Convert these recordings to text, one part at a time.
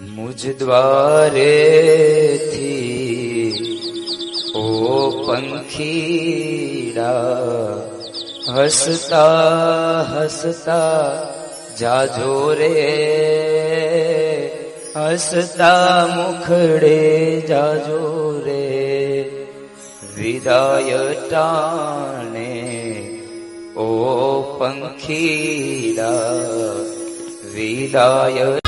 मुझ द्वारे थी ओ पङ्खी हसता हसता जाो रे। हसता मुखड़े जा रे। विदाय टाणे ओ पङ्खीरा विदाय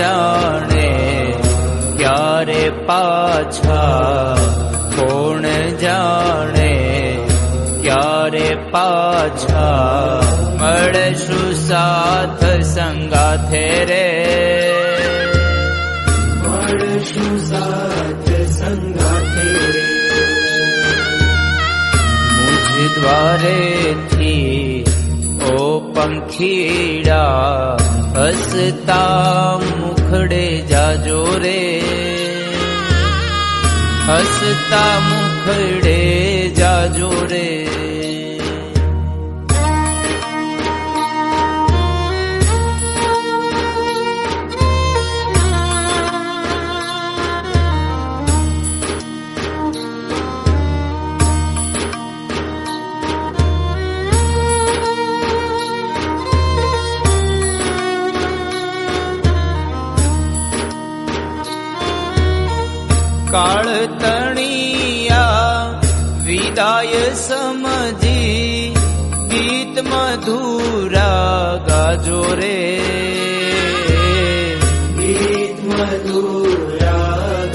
કોણ જાણે ક્યારે પાછા કોણ જાણે ક્યારે પાછા મળશું સાથ સંગાથે રે મળશું સાથ સંગાથે રે મુજ દ્વારેથી ઓ પંખીડા હસતા મુખડે જાજો રે હસતા મુખડે જાજો રે काळतणिया विदाय समजी गीत मधुरा गाजो रे. गीत मधुरा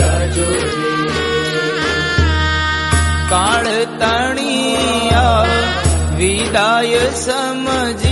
गाजो रे. काळतणिया विदाय समज